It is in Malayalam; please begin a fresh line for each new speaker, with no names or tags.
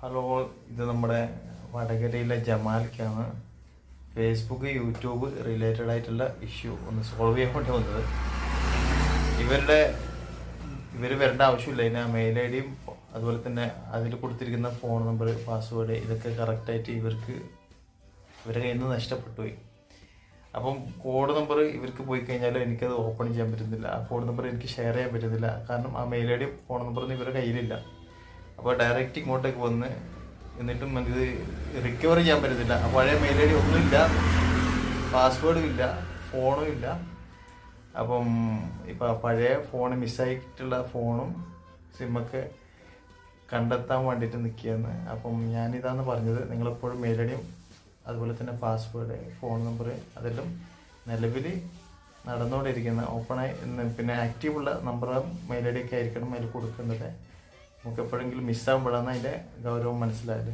ഹലോ ഇത് നമ്മുടെ വടകരയിലെ ജമാൽക്കാണ്. ഫേസ്ബുക്ക് യൂട്യൂബ് റിലേറ്റഡ് ആയിട്ടുള്ള ഇഷ്യൂ ഒന്ന് സോൾവ് ചെയ്യാൻ വേണ്ടി വന്നത്. ഇവരുടെ ഇവർ വരേണ്ട ആവശ്യമില്ല. ഇതിന് മെയിൽ ഐ ഡിയും അതുപോലെ തന്നെ അതിൽ കൊടുത്തിരിക്കുന്ന ഫോൺ നമ്പർ പാസ്വേഡ് ഇതൊക്കെ കറക്റ്റായിട്ട് ഇവർക്ക് ഇവരുടെ കയ്യിൽ നിന്ന് നഷ്ടപ്പെട്ടു പോയി അപ്പം കോഡ് നമ്പർ ഇവർക്ക് പോയി കഴിഞ്ഞാൽ എനിക്കത് ഓപ്പൺ ചെയ്യാൻ പറ്റുന്നില്ല. ആ കോഡ് നമ്പർ എനിക്ക് ഷെയർ ചെയ്യാൻ പറ്റുന്നില്ല. കാരണം ആ മെയിൽ ഐ ഡിയും ഫോൺ നമ്പറൊന്നും ഇവരുടെ കയ്യിലില്ല. അപ്പോൾ ഡയറക്റ്റ് ഇങ്ങോട്ടേക്ക് വന്ന് എന്നിട്ടും ഇത് റിക്കവർ ചെയ്യാൻ പറ്റത്തില്ല. പഴയ മെയിൽ ഐ ഡി ഒന്നുമില്ല പാസ്വേഡും ഇല്ല. ഫോണും ഇല്ല. അപ്പം ഇപ്പം പഴയ ഫോൺ മിസ്സായിട്ടുള്ള ഫോണും സിമ്മൊക്കെ കണ്ടെത്താൻ വേണ്ടിയിട്ട് നിൽക്കിയെന്ന് അപ്പം ഞാനിതാന്ന് പറഞ്ഞത് നിങ്ങളെപ്പോഴും മെയിൽ ഐ അതുപോലെ തന്നെ പാസ്വേഡ് ഫോൺ നമ്പർ അതെല്ലാം നിലവിൽ നടന്നുകൊണ്ടിരിക്കുന്ന ഓപ്പണായി പിന്നെ ആക്റ്റീവുള്ള നമ്പറും മെയിൽ ഐ ആയിരിക്കണം അതിൽ കൊടുക്കേണ്ടത്. നമുക്ക് എപ്പോഴെങ്കിലും മിസ്സാകുമ്പോഴാണ് അതിന്റെ ഗൗരവം മനസ്സിലായത്.